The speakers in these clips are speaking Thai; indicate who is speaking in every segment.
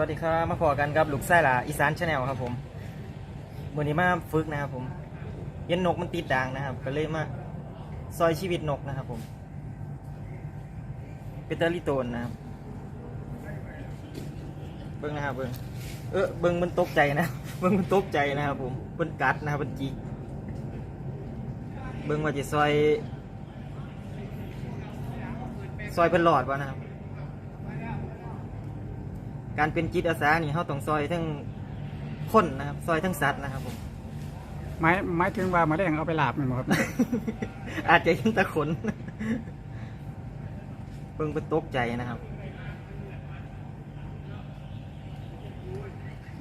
Speaker 1: วัสดีครับ มาพอกันกับลูกไส้หลาอีสานชาแนลครับผมวันนี้มาฝึกนะครับผม เย็นนกมันติดด่างนะครับ ก็เลยมาซอยชีวิตนกนะครับผมเป็นตาลิโตนนะครับ เบิ้งนะครับเบิ้งเออเบิ้งมันตกใจนะ เบิ้งมันตกใจนะครับผมเบิ้นกัดนะครับเบิ้นจิกเบิ้งว่าจะซอย ซอยเพิ่นหลอดวะนะครับ การเป็นจิตอาสานี่เขาต้องซอยทั้งคนนะครับซอยทั้งสัตว์นะครับผม
Speaker 2: หมายหมายถึงว่าหมาแดงเอาไปลาบแมันบ่ครับ
Speaker 1: อาจจะเห็นแตะขนเบิ่งเป็นตกใจนะครับ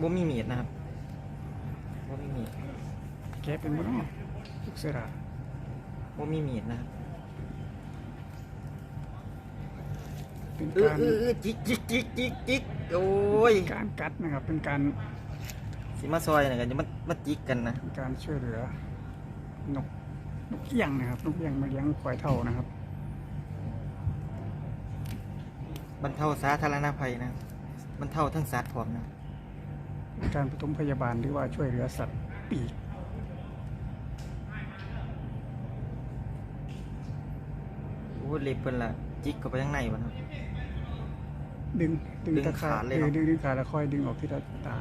Speaker 1: บ่มีมีดนะครับบ่มีมีด
Speaker 2: แกเป็นบ่เนาะลูกเสือ
Speaker 1: บ่มีมีดนะครับ
Speaker 2: เป็น
Speaker 1: เออ
Speaker 2: การ
Speaker 1: เออเออจิกจิกจิกจิกจิกโอ้ย
Speaker 2: การกัดนะครับ เป็นการ
Speaker 1: สิมาซอยนี่กันจะมามาจิกกันนะ
Speaker 2: เป็นการช่วยเหลือนกนกเอี้ยงนะครับนกเอี้ยงมาเลี้ยงควายเท่านะครับ
Speaker 1: บรรเทาสาธารณภัยนะบรรเทาทั้งสัตว์พร้อมนะ
Speaker 2: เป็นการปฐมพยาบาลหรือว่าช่วยเหลือสัตว์ปีก
Speaker 1: โอ้เล็บเพิ่นละ จิกเข้าไปข้างในบ่นะครับ
Speaker 2: ดึง ดึง
Speaker 1: ดึง
Speaker 2: ตะข่า
Speaker 1: ขาด
Speaker 2: ย
Speaker 1: เลย
Speaker 2: ดึ
Speaker 1: เหรอ
Speaker 2: งดึงดึงขาแล้วค่อยดึงออกที่ตาตา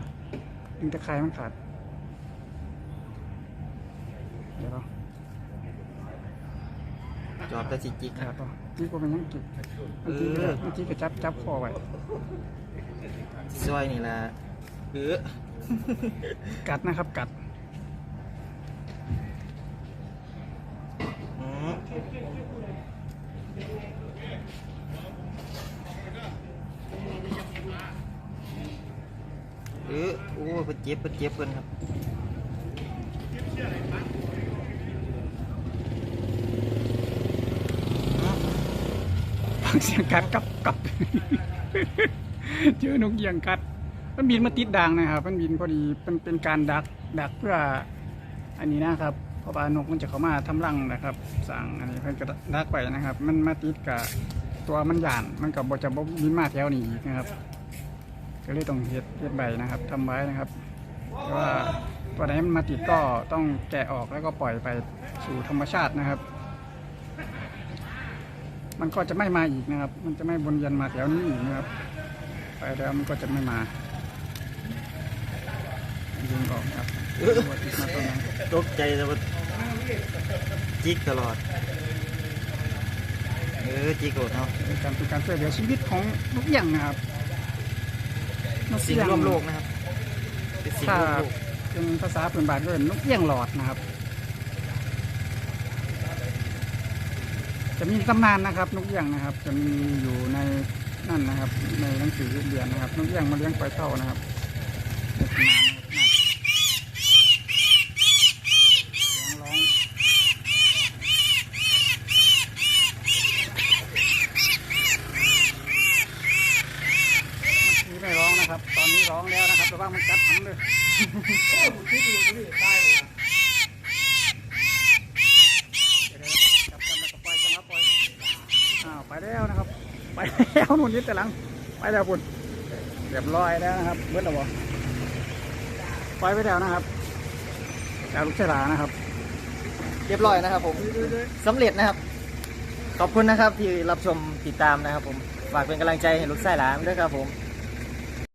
Speaker 2: ดึงตะข่ายมันขาด เดี๋ยวเรา
Speaker 1: จอบแต่สิจิกนะ
Speaker 2: ขา
Speaker 1: ค
Speaker 2: ด
Speaker 1: รับ
Speaker 2: ต่อจีก็เป็นยังจิก
Speaker 1: เอ
Speaker 2: เมื่อกี้
Speaker 1: อ
Speaker 2: เมื่อกี้ก็จับจับคอไว้
Speaker 1: ซอยนี่ละเออ
Speaker 2: กัดนะครับ กัด
Speaker 1: ออโอ้เพิ่นเจ็บเพิ่นเจ็บเพิ่นครับ
Speaker 2: ฟังเสียงกัดกับกับเจอนกเอียงกัดมันบินมาติดด่างนะครับมันบินพอดีเป็นเป็นการดักดักเพื่ออันนี้นะครับเพราะว่านกมันจะเข้ามาทำรังนะครับสั่งอันนี้เพิ่นก็ดักไว้นะครับ มันมาติดกับตัวมันหยานมันกับบจะบบินมาแถวนี้นะครับ ก็เลยต้องเฮ็ดเฮ็ดใบนะครับทำไว้นะครับแต่ว่าตัวไหนมันมาติดก็ต้องแกะออกแล้วก็ปล่อยไปสู่ธรรมชาตินะครับ มันก็จะไม่มาอีกนะครับ มันจะไม่วนเวียนมาแถวนี้อีกนะครับ ไปแล้วมันก็จะไม่มาดึงออกครับว่าติดมาตรงนั้น
Speaker 1: ตกใจแต่ว่าจิกตลอด เออจิกโกรธเนาะ
Speaker 2: เป็นการเป็นการช่วยเหลือชีวิตของนกเอี้ยงนะครับ นก
Speaker 1: สิ่ง
Speaker 2: เอี้ยง
Speaker 1: ร่วมโลกนะครับเป็นสิ่ง
Speaker 2: ถ้า
Speaker 1: ร่วมโลก
Speaker 2: เป็นภาษาพื้นบ้านก็เป็นนกเอี้ยงหลอดนะครับ จะมีตำนานนะครับ นกเอี้ยงนะครับ จะมีอยู่ในนั่นนะครับ ในหนังสือเรียนนะครับ นกเอี้ยงมาเลี้ยงควายเท่านะครับในตำนานนะครับเสียงร้องเมื่อกี้ไม่ร้อง นะครับ ตอนนี้ร้องแล้วนะครับระวังมันกัดทั้งเลยจับกันแล้วก็ปล่อยจังหวะปล่อยอ้าวไปแล้วนะครับ ไปแล้วนู่นนิดแต่หลัง ไปแล้วคุณเรียบร้อยแล้วนะครับเบิดแล้วบ่ปล่อยไปแล้วนะครับจากลูกเสลานะครับ
Speaker 1: เรียบร้อยนะครับ ผมสำเร็จนะครับ ขอบคุณนะครับที่รับชมติดตามนะครับ ผมฝากเป็นกำลังใจให้ลูกไส้หลานด้วยครับผม